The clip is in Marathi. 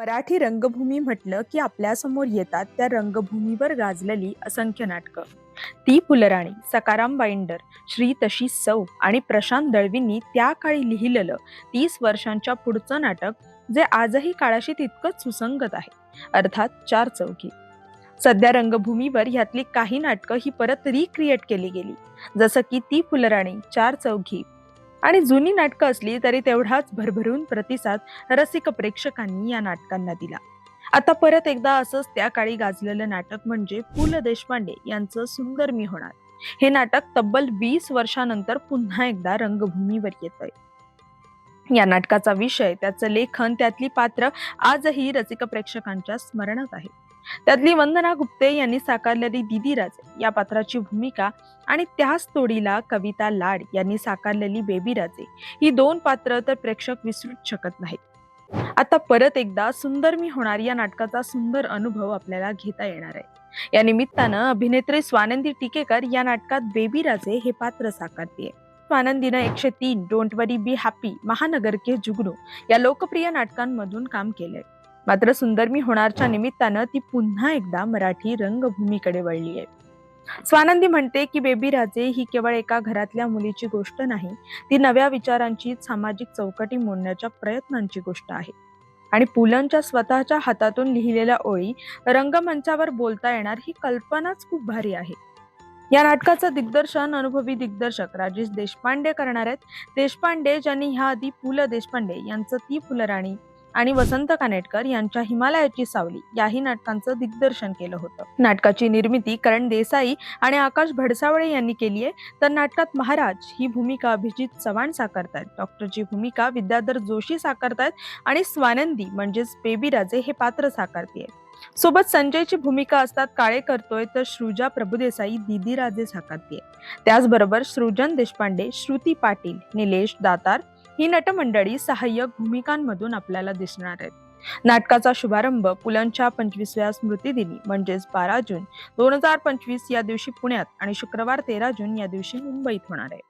मराठी रंगभूमी म्हटलं की आपल्यासमोर येतात त्या रंगभूमीवर गाजलेली असंख्य नाटकं. ती फुलराणी सकाराम बाइंडर श्री तशी सौ आणि प्रशांत दळवींनी त्या काळी लिहिलेलं तीस वर्षांच्या पुढचं नाटक जे आजही काळाशी तितकंच सुसंगत आहे. अर्थात चार चौकी सध्या रंगभूमीवर ह्यातली काही नाटकं ही परत रिक्रिएट केली गेली. जसं की ती फुलराणी चार चौघी आणि जुनी नाटकं असली तरी तेवढाच भरभरून प्रतिसाद रसिक प्रेक्षकांनी या नाटकांना दिला. आता परत एकदा असंच त्या काळी गाजलेलं नाटक म्हणजे पु ल देशपांडे यांचं सुंदर मी होणार. हे नाटक तब्बल वीस वर्षानंतर पुन्हा एकदा रंगभूमीवर येतंय. या नाटकाचा विषय त्याचं लेखन त्यातली पात्र आजही रसिक प्रेक्षकांच्या स्मरणात आहे. त्यातली वंदना गुप्ते यांनी साकारलेली दिदी राजे या पात्राची भूमिका आणि त्याच तोडीला कविता लाड यांनी साकारलेली बेबी राजे ही दोन पात्र तर प्रेक्षक विसरूच शकत नाहीत. आता परत एकदा सुंदर मी होणार या नाटकाचा सुंदर अनुभव आपल्याला घेता येणार आहे. या निमित्तानं अभिनेत्री स्वानंदी टिकेकर या नाटकात बेबी राजे हे पात्र साकारते स्वानंदीनं एकशे तीन डोंट वरी बी हॅपी महानगर के जुगनू या लोकप्रिय नाटकांमधून काम केलंय. मात्र सुंदर मी होणारच्या निमित्तानं ती पुन्हा एकदा मराठी रंगभूमीकडे वळली आहे. स्वानंदी म्हणते की बेबी राजे ही केवळ एका घरातल्या मुलीची गोष्ट नाही ती नव्या विचारांची सामाजिक चौकटी मोडण्याच्या प्रयत्नांची गोष्ट आहे. आणि पुलंच्या स्वतःच्या हातातून लिहिलेल्या ओळी रंगमंचावर बोलता येणार ही कल्पनाच खूप भारी आहे. या नाटकाचं दिग्दर्शन अनुभवी दिग्दर्शक राजेश देशपांडे करणार आहेत. देशपांडे ज्यांनी ह्या आधी पु ल देशपांडे यांचं ती फुलराणी आणि वसंत कानेटकर यांच्या हिमालयाची सावली याही नाटकांचं दिग्दर्शन केलं होतं. नाटकाची निर्मिती करण देसाई आणि आकाश भडसावळे यांनी केली आहे. तर नाटकात महाराज ही भूमिका अभिजित चव्हाण साकारतायत. डॉक्टरची भूमिका विद्याधर जोशी साकारतायत आणि स्वानंदी म्हणजेच बेबी राजे हे पात्र साकारते सोबत संजयची भूमिका असतात काळे करतोय तर श्रुजा प्रभुदेसाई दिदी राजे साकारते त्याचबरोबर सृजन देशपांडे श्रुती पाटील निलेश दातार ही नटमंडळी सहाय्यक भूमिकांमधून आपल्याला दिसणार आहेत. नाटकाचा शुभारंभ पुलंच्या पंचवीसव्या स्मृतिदिनी म्हणजेच बारा जून दोन हजार पंचवीस या दिवशी पुण्यात आणि शुक्रवार तेरा जून या दिवशी मुंबईत होणार आहे.